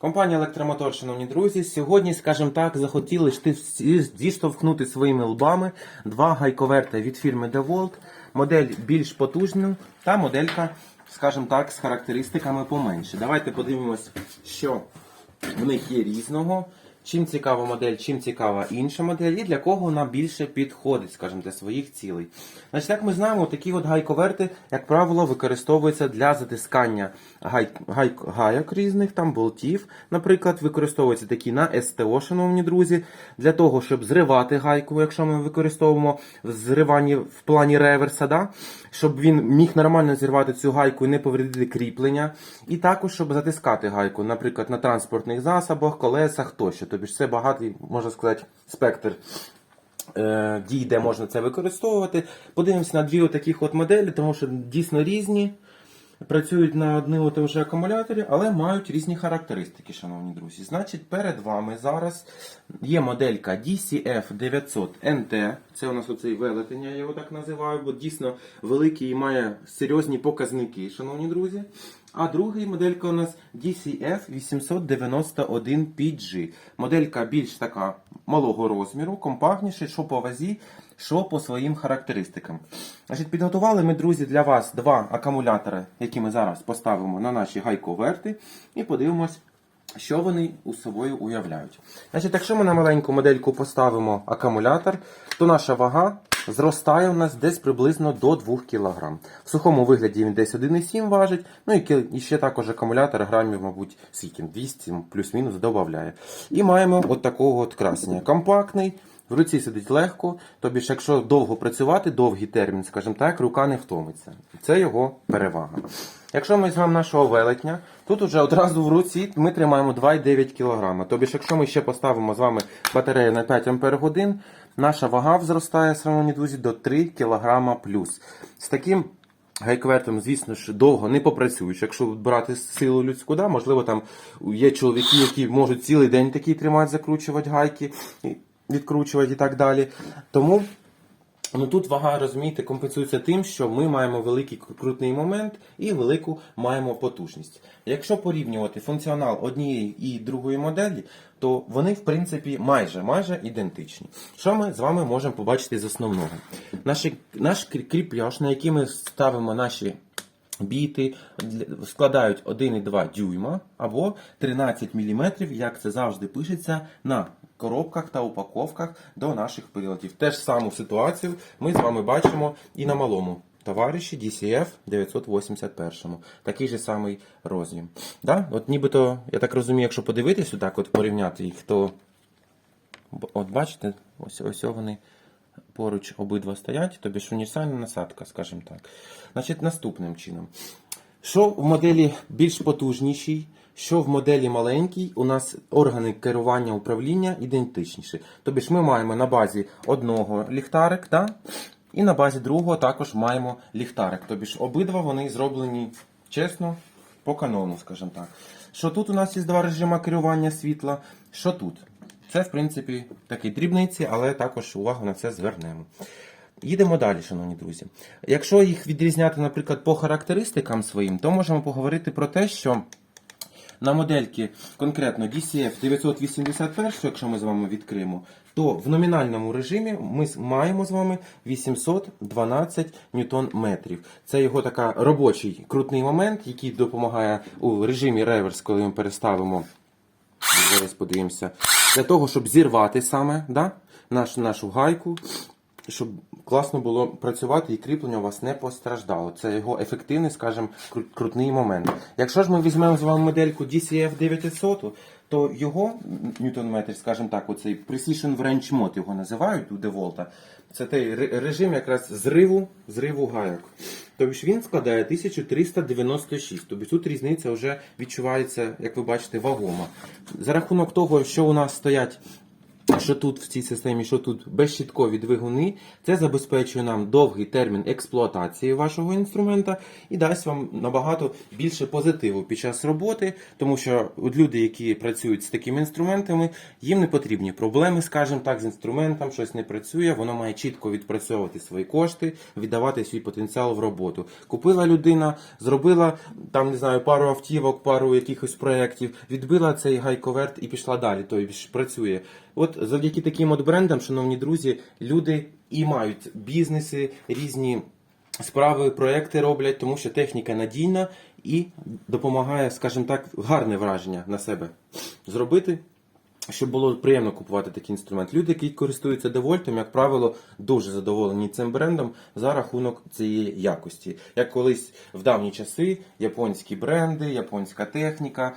Компанія Електромотор, шановні друзі, сьогодні, скажімо так, захотіли зіштовхнути своїми лбами два гайковерти від фірми DeWalt, модель більш потужна та моделька, скажімо так, з характеристиками поменше. Давайте подивимось, що в них є різного. Чим цікава модель, чим цікава інша модель, і для кого вона більше підходить, скажімо, для своїх цілей. Значить, як ми знаємо, такі от гайковерти, як правило, використовуються для затискання гай, гай, гайок різних, там болтів. Наприклад, використовуються такі на СТО, шановні друзі, для того, щоб зривати гайку, якщо ми використовуємо в зриванні в плані реверса, да? щоб він міг нормально зірвати цю гайку і не повредити кріплення. І також, щоб затискати гайку, наприклад, на транспортних засобах, колесах тощо. Тобі ж це багатий, можна сказати, спектр е, дій, де можна це використовувати. Подивимося на дві таких от моделі, тому що дійсно різні. Працюють на одному тому ж акумуляторі, але мають різні характеристики, шановні друзі. Значить, перед вами зараз є моделька DCF900NT. Це у нас оцей велетень, я його так називаю, бо дійсно великий і має серйозні показники, шановні друзі. А другий моделька у нас DCF891PG. Моделька більш така малого розміру, компактніша, що по вазі, що по своїм характеристикам. Значить, підготували ми, друзі, для вас два акумулятори, які ми зараз поставимо на наші гайковерти, і подивимось, що вони у собою уявляють. Значить, якщо ми на маленьку модельку поставимо акумулятор, то наша вага зростає у нас десь приблизно до 2 кг. В сухому вигляді він десь 1,7 важить, ну і ще також акумулятор грамів, мабуть, скільки, 200 плюс-мінус додає. І маємо от такого от красення. Компактний, в руці сидить легко, тобі ж якщо довго працювати, довгий термін, скажімо так, рука не втомиться. Це його перевага. Якщо ми візьмемо нашого велетня, тут уже одразу в руці ми тримаємо 2,9 кг. Тобі ж якщо ми ще поставимо з вами батарею на 5 Ах, наша вага зростає, шановні друзі, до 3 кг плюс. З таким гайквертом, звісно ж, довго не попрацюєш. Якщо брати силу людську, да, можливо, там є чоловіки, які можуть цілий день такий тримати, закручувати гайки, відкручувати і так далі. Тому Ну тут вага, розумієте, компенсується тим, що ми маємо великий крутний момент і велику маємо потужність. Якщо порівнювати функціонал однієї і другої моделі, то вони в принципі майже майже ідентичні. Що ми з вами можемо побачити з основного? Наш кріпляш, кріпляж, на який ми ставимо наші біти, складають 1,2 дюйма або 13 мм, як це завжди пишеться на коробках та упаковках до наших приладів. Теж саму ситуацію ми з вами бачимо і на малому товариші DCF 981. Такий же самий роз'єм. Да? От нібито, я так розумію, якщо подивитись, отак от порівняти їх, то от бачите, ось ось вони поруч обидва стоять, тобі ж універсальна насадка, скажімо так. Значить, наступним чином. Що в моделі більш потужнішій, що в моделі маленькій, у нас органи керування управління ідентичніші. Тобі ж ми маємо на базі одного ліхтарик, да? і на базі другого також маємо ліхтарик. Тобі ж обидва вони зроблені чесно, по канону, скажімо так. Що тут у нас є два режими керування світла, що тут? Це, в принципі, такі дрібниці, але також увагу на це звернемо. Їдемо далі, шановні друзі. Якщо їх відрізняти, наприклад, по характеристикам своїм, то можемо поговорити про те, що на модельки конкретно DCF 981, якщо ми з вами відкриємо, то в номінальному режимі ми маємо з вами 812 ньютон метрів. Це його така робочий крутний момент, який допомагає у режимі реверс, коли ми переставимо Зараз подивимося. Для того, щоб зірвати саме да, наш, нашу гайку, щоб класно було працювати і кріплення у вас не постраждало. Це його ефективний, скажімо, крутний момент. Якщо ж ми візьмемо з вами модельку DCF 900, то його ньютон-метр, скажімо так, оцей Precision Wrench Mode його називають у DeWalt, це той режим якраз зриву, зриву гайок. Тобто він складає 1396. Тобто тут різниця вже відчувається, як ви бачите, вагома. За рахунок того, що у нас стоять що тут в цій системі, що тут безщіткові двигуни, це забезпечує нам довгий термін експлуатації вашого інструмента і дасть вам набагато більше позитиву під час роботи, тому що люди, які працюють з такими інструментами, їм не потрібні проблеми, скажімо так, з інструментом, щось не працює, воно має чітко відпрацьовувати свої кошти, віддавати свій потенціал в роботу. Купила людина, зробила там, не знаю, пару автівок, пару якихось проєктів, відбила цей гайковерт і пішла далі, тобто ж працює. От завдяки таким от брендам, шановні друзі, люди і мають бізнеси, різні справи, проекти роблять, тому що техніка надійна і допомагає, скажімо так, гарне враження на себе зробити. Щоб було приємно купувати такий інструмент. Люди, які користуються девольтом, як правило, дуже задоволені цим брендом за рахунок цієї якості. Як колись в давні часи японські бренди, японська техніка.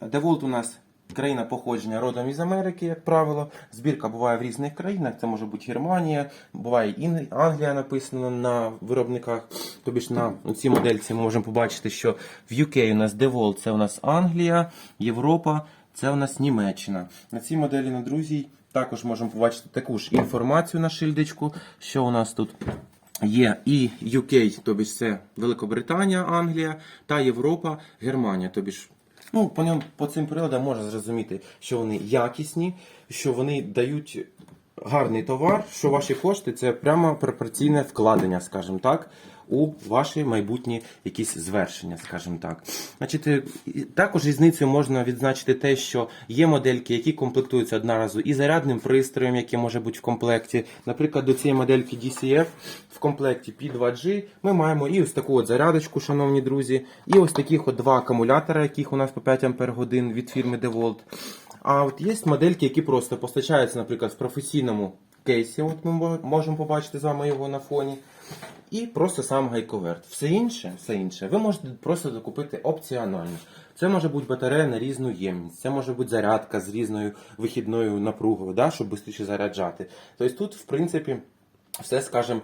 Деволт у нас країна походження родом із Америки, як правило. Збірка буває в різних країнах. Це може бути Германія, буває і Англія написано на виробниках. Тобі ж на цій модельці ми можемо побачити, що в UK у нас Деволт це у нас Англія, Європа. Це у нас Німеччина. На цій моделі на друзі також можемо побачити таку ж інформацію на шильдичку, що у нас тут є і UK, тобі ж це Великобританія, Англія, та Європа, Германія. Тобі ж Ну, по ньому по цим приладам можна зрозуміти, що вони якісні, що вони дають гарний товар, що ваші кошти це прямо пропорційне вкладення, скажімо так, у ваші майбутні якісь звершення, скажімо так. Значить, е, також різницею можна відзначити те, що є модельки, які комплектуються одноразу і зарядним пристроєм, який може бути в комплекті. Наприклад, до цієї модельки DCF в комплекті P2G ми маємо і ось таку от зарядочку, шановні друзі, і ось таких от два акумулятора, яких у нас по 5 Ах від фірми DeWalt. А от є модельки, які просто постачаються, наприклад, в професійному кейсі. От ми можемо побачити з вами його на фоні. І просто сам гайковерт. Все інше, все інше, ви можете просто докупити опціонально. Це може бути батарея на різну ємність, це може бути зарядка з різною вихідною напругою, да, щоб швидше заряджати. Тобто тут, в принципі, все, скажімо,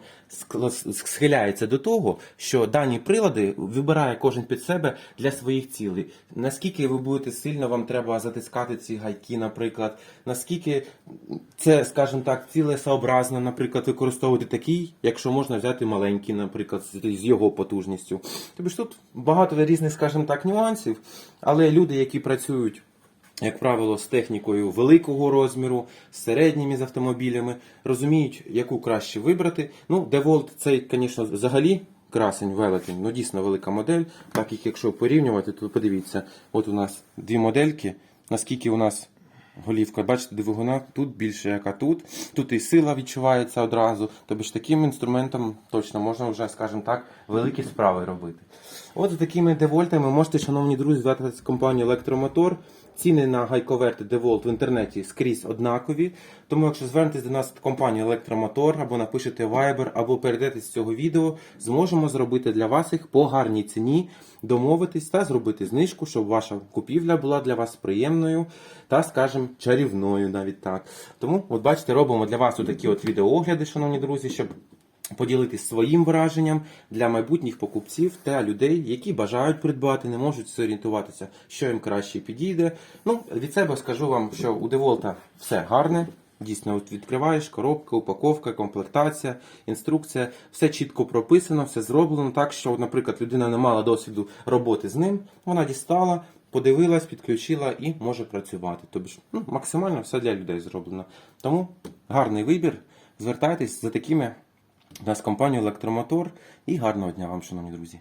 схиляється до того, що дані прилади вибирає кожен під себе для своїх цілей. Наскільки ви будете сильно вам треба затискати ці гайки, наприклад, наскільки це, скажімо так, цілесообразно, наприклад, використовувати такий, якщо можна взяти маленький, наприклад, з його потужністю. Тобто тут багато різних, скажімо так, нюансів, але люди, які працюють як правило, з технікою великого розміру, з середніми з автомобілями, розуміють, яку краще вибрати. Ну, DeWalt цей, звісно, взагалі красень, велетень, ну дійсно велика модель. Так як якщо порівнювати, то подивіться, от у нас дві модельки, наскільки у нас голівка, бачите, двигуна тут більше, яка тут. Тут і сила відчувається одразу. Тобто ж таким інструментом точно можна вже, скажімо так, великі справи робити. От з такими девольтами можете, шановні друзі, звертатися з компанію Електромотор. Ціни на гайковерти DeWalt в інтернеті скрізь однакові. Тому, якщо звернетесь до нас в компанію Електромотор або напишете Viber, або перейдете з цього відео, зможемо зробити для вас їх по гарній ціні, домовитись та зробити знижку, щоб ваша купівля була для вас приємною та, скажімо, чарівною навіть так. Тому, от бачите, робимо для вас такі от відеоогляди, шановні друзі, щоб поділитись своїм враженням для майбутніх покупців та людей, які бажають придбати, не можуть зорієнтуватися, що їм краще підійде. Ну, від себе скажу вам, що у Деволта все гарне. Дійсно, от відкриваєш коробка, упаковка, комплектація, інструкція, все чітко прописано, все зроблено так, що, наприклад, людина не мала досвіду роботи з ним, вона дістала, подивилась, підключила і може працювати. Тобто, ну, максимально все для людей зроблено. Тому гарний вибір. Звертайтесь за такими у нас компанія Електромотор і гарного дня вам, шановні друзі.